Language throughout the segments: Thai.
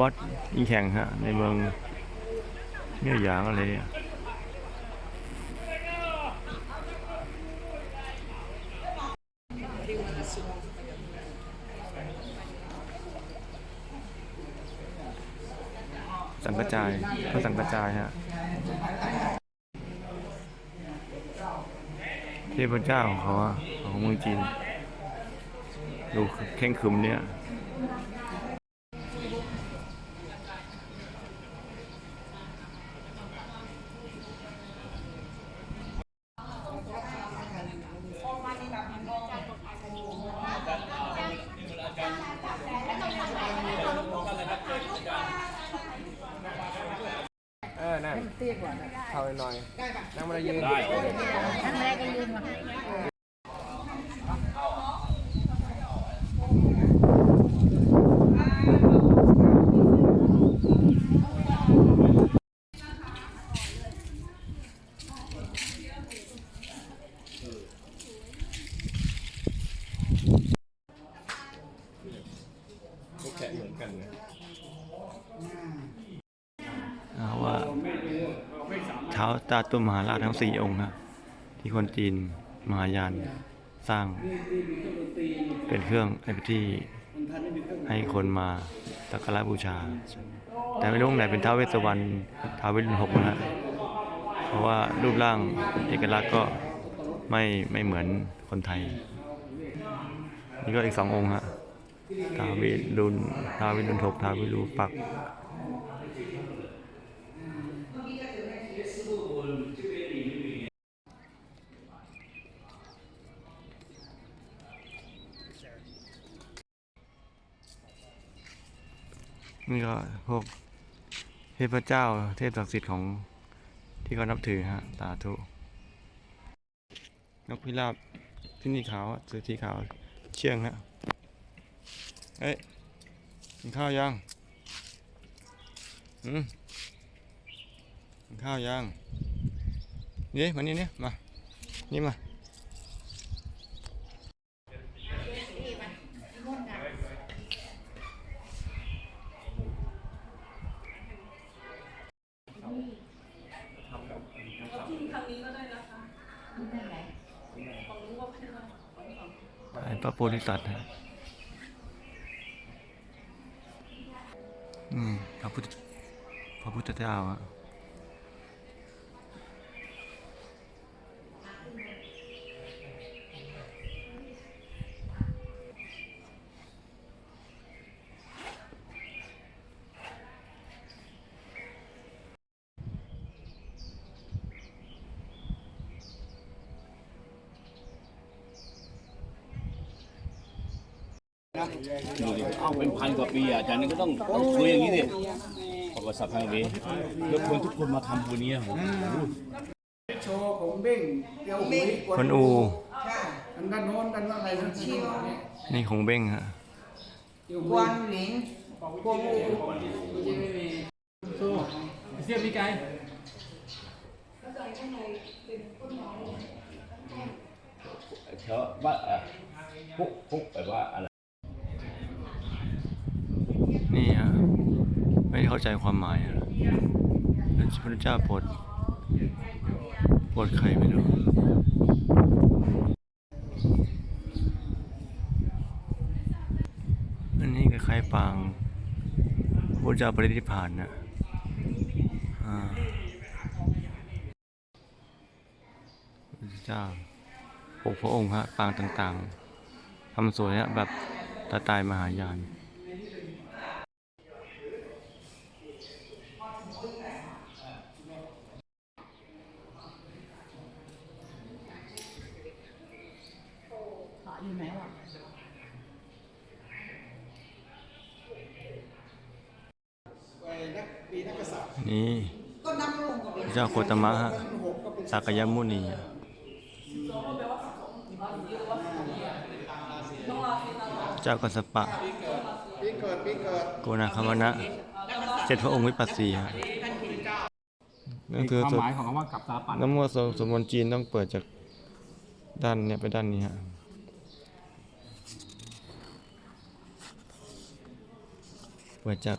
วัดอิงแข่งฮะ ในเมืองเมี่ยวหยางอะไรเนี่ยสังกระจายพระสังกระจายฮะเทพเจ้าของเขาอะของเมืองจีน ดูเข่งขึมเนี่ย ออนั่นเข้าไปหน่อยนั่งมายืนท่านแรกก็ยืนมา แขนเหมือนกันนะ นะว่าเท้า ตาตุมมหาราชทั้งสี่องค์นะที่คนจีนมหายานสร้างเป็นเครื่องไอ้ที่ให้คนมาสักการะบูชา แต่ไม่รู้งค์ไหนเป็นท้าวเวสวรรณท้าวเวสสุวรรณหกนะฮะเพราะว่ารูปร่างเอกลักษณ์ก็ไม่ไม่เหมือนคนไทย นี่ก็อีกสององค์ฮะท้าวเวรุนท้าวเวรุนทกท้าวเวรูปัก นี่ก็พวกเทพเจ้า เทพศักดิ์สิทธิ์ของที่เขานับถือฮะสาธุนกพิราบที่นี่ขาวอะสีสีขาวเชื่องฮะเอ้ยกินข้าวยังอืมกินข้าวยังนี่มานี่เนี่ยมานี่มา ไอ้พระโพธิสัตว์นะอืมพระพุทธพระพุทธเจ้าอะ ดูดิเอาเป็นพันกว่าปีอะอาจารย์นี่ก็ต้องต้องคุยอย่างนี้ดิประวัติศาสตร์ทางนี้แล้วคนทุกคนมาทำบุญเนี้ยโอ้โหโชว์ผมเบ้งเตียวหุยคนอู ทางด้านโน้นกันว่าอะไรนะชิวเนี่ยนี่คงเบ้งฮะ เตียวกหุวยนหลิงกวงอูเสียบมีไกเชอว่าอะปุ๊บปุ๊บแปลว่าอะไร นี่ฮะ ไม่ เข้าใจความหมายอะพระพุทธเจ้าโปรดโปรดใครไม่รู้อันนี้คล้ายๆปางพระพุทธเจ้าปรินิพานนะอ่าพระพุทธเจ้าหกพระองค์ฮะปางต่างๆทำสวยฮะแบบตาตายมหายาน ขออยู่ไหนวะ นี่ก็นับลงกับพระเจ้าโคตมะฮะสากยมุนีอะเจ้ากัสสปะปีเกิดปีเกิดโกนาคามนะเจ็ดพระองค์วิปัสสีฮะนั่นคือความสวดหมายของคำว่ากับตาปัดน้ำมนต์สวดสวดมนต์จีนต้องเปิดจากด้านเนี่ยไปด้านนี้ฮะเปิดจาก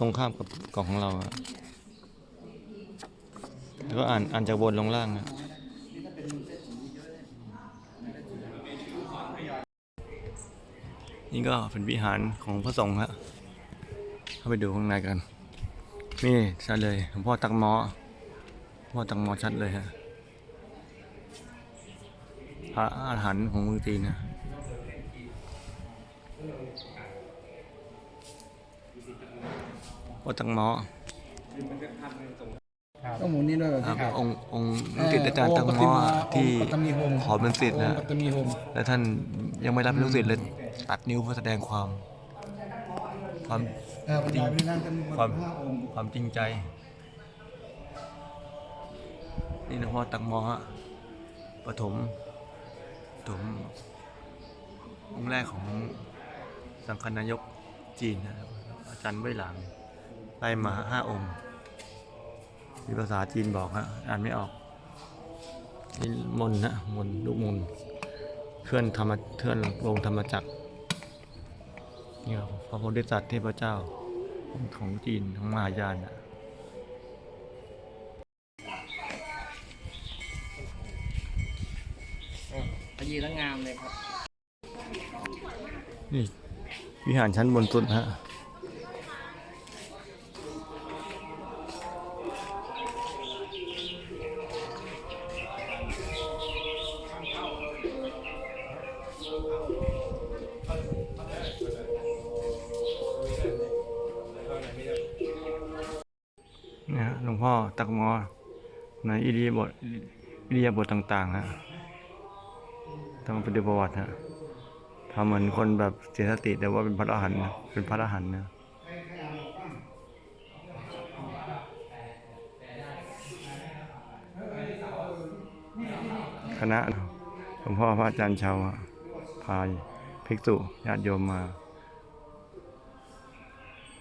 ตรงข้ามกับกล่องของเราอะแล้วก็อ่านอ่านจากบนลงล่างอะนี่ก็เป็นวิหารของพระสงฆ์ฮะเข้าไปดูข้างในกัน นี่ชัดเลยหลวงพ่อตักหมอพ่อตักหมอชัดเลยฮะพระอาหารของมืองจีนนะ วัดตังหมอต้องหมุนนี่ด้วยเหรอครับที่ขาองค์องค์ลูกศิษย์อาจารย์ตังหมอที่ปัตตมีโฮมขอเป็นศิษย์นะปัตตมีโฮมและท่านยังไม่รับเป็นลูกศิษย์เลยตัดนิ้วเพื่อแสดงความความเออปัญญาพินั่งกันความห้าองค์ความจริงใจ นี่หลวงพ่อตังหมอฮะปฐมปฐมองค์แรกของสังฆนายกจีนนะครับอาจารย์ไว้หลัง ไล่มาห้าองค์มีภาษาจีนบอกฮะอ่านไม่ออกนี่มนต์นะมนต์ลูกมนต์เคลื่อนธรรมเคลื่อนลงธรรมจักรนี่ครับพระโพธิสัตว์เทพเจ้าของจีนของมหายานนะพยืนแล้วงามเลยครับ นี่วิหารชั้นบนสุดฮะ งพ่อตักหมอในอิริยาบทอิริยาบทต่างๆฮะต้องปดูประวัติฮะทำเหมือนคนแบบเสียสติแต่ว่าเป็นพระอรหันต์เป็นพระอรหันต์นะคณะหลวงพ่อพระอาจารย์ชาวพายภิกษุญาติโยมมา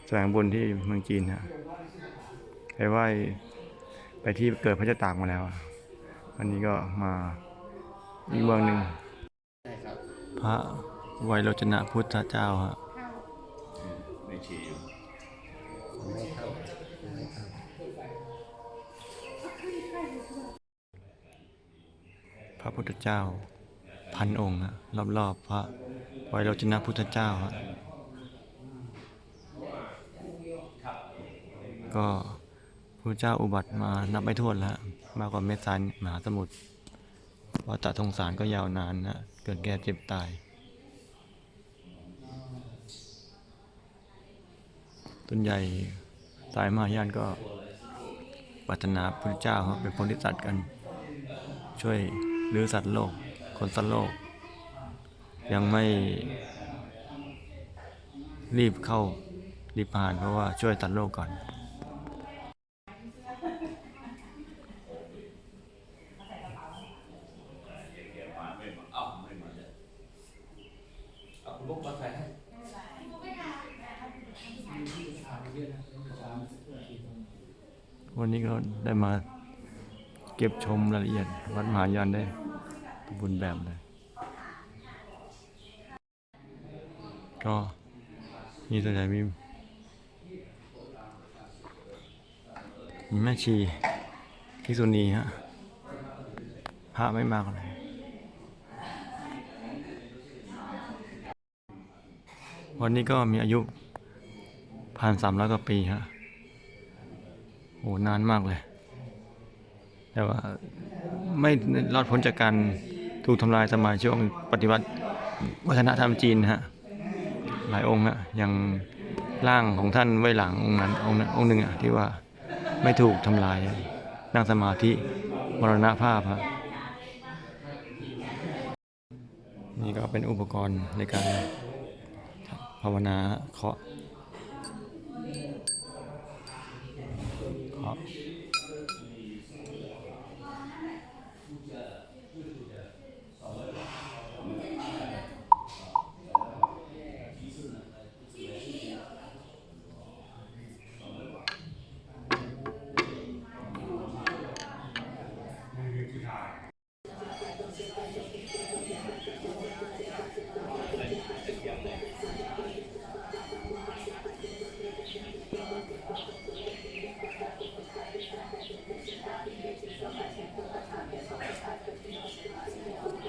แสวงบุญที่เมืองจีนฮะ ไปไหว้ไปที่เกิดพระเจ้าตากมาแล้วอะวันนี้ก็มาอีกเมืองหนึ่งพระไวยโรจนะพุทธเจ้าฮะไม่ฉี่อยู่พระพุทธเจ้า พันองค์ฮะรอบๆพระไวยโรจนะพุทธเจ้าฮะก็ พระเจ้าอุบัติมานับไม่ถ้วนแล้วมากกว่าเม็ดทรายมหาสมุทรวัฏสงสารก็ยาวนานนะเกิดแก่เจ็บตาย ต้นใหญ่สายมหายานก็ปรารถนาพระเจ้าครับเป็นโพธิสัตว์กัน ช่วยรื้อสัตว์โลก คนสัตว์โลก ยังไม่รีบเข้ารีบผ่านเพราะว่าช่วยสัตว์โลกก่อน วันนี้ก็ได้มาเก็บชมรายละเอียด วัดมหายานได้บุญแบบเลย ก็มีส่วนใหญ่มีมีแม่ชีพิกษุณีฮะพระไม่มากเลยวันนี้ก็มีอายุพันสามร้อยกว่าปีฮะ โอ้นานมากเลย แต่ว่าไม่รอดพ้นจากการถูกทำลายสมัยช่วงปฏิวัติวัฒนธรรมจีนฮะหลายองค์อะอย่างร่างของท่านไว้หลังองค์นั้นองค์นั้นองค์หนึ่งอะที่ว่าไม่ถูกทำลายนั่งสมาธิมรณภาพฮะนี่ก็เป็นอุปกรณ์ในการภาวนาเคาะ เ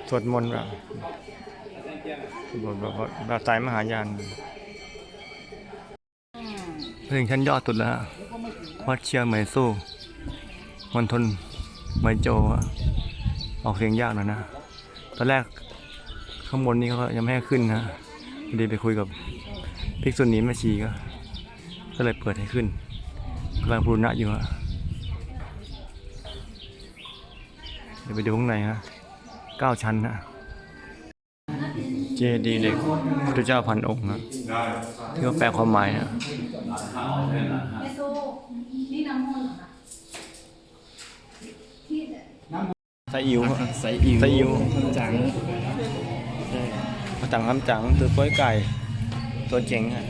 สวดมนต์แบบบทแบบแบบสายมหายานถึงชั้นยอดสุดแล้ว วัดเชียงเหมยสู้มณฑลเหมยโจ ออกเสียงยากหน่อยนะ ตอนแรกข้างบนนี้เขายังไม่ให้ขึ้นนะพอดีไปคุยกับภิกษุณีแม่ชีก็ ก็เลยเปิดให้ขึ้นกำลังบูรณะอยู่ฮะเดี๋ยวไปดูข้างในฮะ ก้าชั้นนะเจดีย์เด็กพระเจ้าพันองค์นะที่เขาแปลความหมายนะนี่น้ำมนต์เหรอคะไซอิ๋วใส่อิ๋วไซอิ๋วจังมาจังคำจังตือก้อยไก่ ตัวเจ๋งฮะ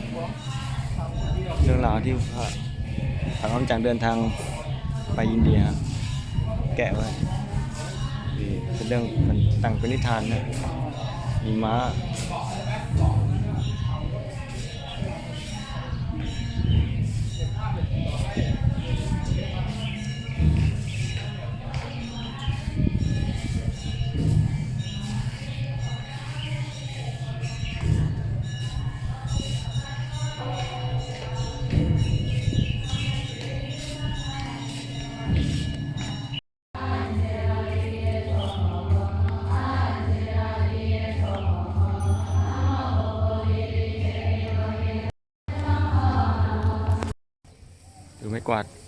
เรื่องราวที่พระถังคำจังเดินทางไปอินเดียฮะแกะไว้ เป็นเรื่องตั้งเป็นนิทานนะมีม้า quạt.